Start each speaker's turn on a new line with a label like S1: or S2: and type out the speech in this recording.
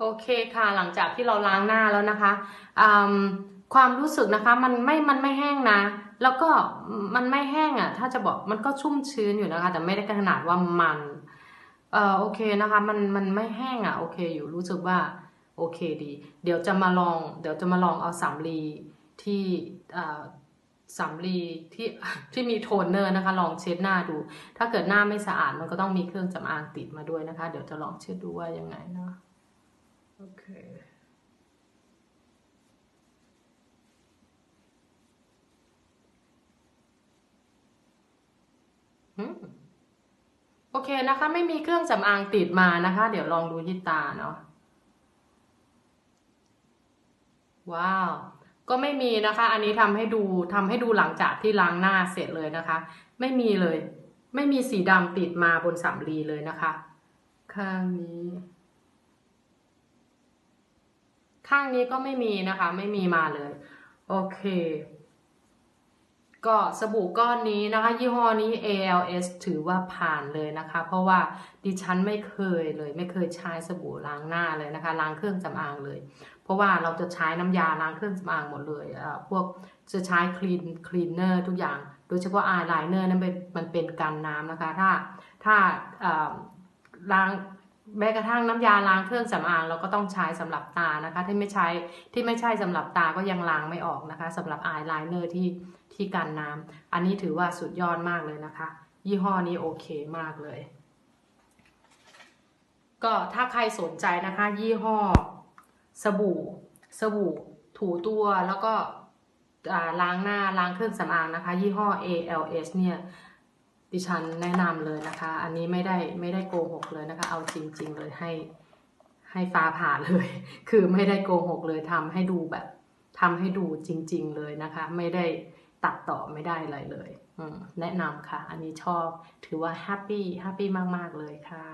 S1: โอเคค่ะหลังจากที่เราล้างหน้าแล้วนะคะความรู้สึกนะคะมันไม่มันไม่แห้งนะ แล้วก็มันไม่แห้งอะ ถ้าจะบอกมันก็ชุ่มชื้นอยู่นะคะ แต่ไม่ได้ขนาดว่ามันเออโอเคนะคะมันมันไม่แห้งอะโอเคอยู่รู้สึกว่าโอเคดี เดี๋ยวจะมาลอง เดี๋ยวจะมาลองเอาสำลีที่สำลีที่ที่มีโทนเนอร์นะคะ ลองเช็ดหน้าดู ถ้าเกิดหน้าไม่สะอาดมันก็ต้องมีเครื่องสำอางติดมาด้วยนะคะ เดี๋ยวจะลองเช็ดดูว่ายังไงเนาะ โอเคอืม โอเคนะคะ ไม่มีเครื่องสำอางติดมานะคะ เดี๋ยวลองดูที่ตาเนาะ ว้าว ก็ไม่มีนะคะ อันนี้ทำให้ดูทำให้ดูหลังจากที่ล้างหน้าเสร็จเลยนะคะ ไม่มีเลย ไม่มีสีดำติดมาบนสำลีเลยนะคะ ข้างนี้ ข้างนี้ก็ไม่มีนะคะ ไม่มีมาเลย โอเค ก็สบู่ก้อนนี้นะคะ ยี่ห้อนี้ ALS ถือว่าผ่านเลยนะคะ เพราะว่าดิฉันไม่เคยเลย ไม่เคยใช้สบู่ล้างหน้าเลยนะคะ ล้างเครื่องสำอางเลย เพราะว่าเราจะใช้น้ำยาล้างเครื่องสำอางหมดเลยอ่าพวกจะใช้คลีนคลีนเนอร์ทุกอย่าง โดยเฉพาะอายไลเนอร์นั้นเป็นมันเป็นกันน้ำนะคะ ถ้าถ้าอ่าล้าง แม้กระทั่งน้ำยาล้างเครื่องสำอางเราก็ต้องใช้สำหรับตานะคะ ที่ไม่ใช้ที่ไม่ใช่สำหรับตาก็ยังล้างไม่ออกนะคะสำหรับอายไลเนอร์ที่ที่กันน้ำอันนี้ถือว่าสุดยอดมากเลยนะคะ ยี่ห้อนี้โอเคมากเลย ก็ถ้าใครสนใจนะคะ ยี่ห้อ สบู่ สบู่ ถูตัวแล้วก็อ่าล้างหน้าล้างเครื่องสำอางนะคะ ยี่ห้อ ALS เนี่ย ดิฉันแนะนำเลยนะคะ อันนี้ไม่ได้ไม่ได้โกหกเลยนะคะ เอาจริง ๆ เลยให้ให้ฟ้าผ่าเลย คือไม่ได้โกหกเลยทำให้ดูแบบทำให้ดูจริง ๆ เลยนะคะ ไม่ได้ตัดต่อไม่ได้อะไรเลยอืมแนะนำค่ะ อันนี้ชอบถือว่าแฮปปี้แฮปปี้มาก ๆ เลยค่ะ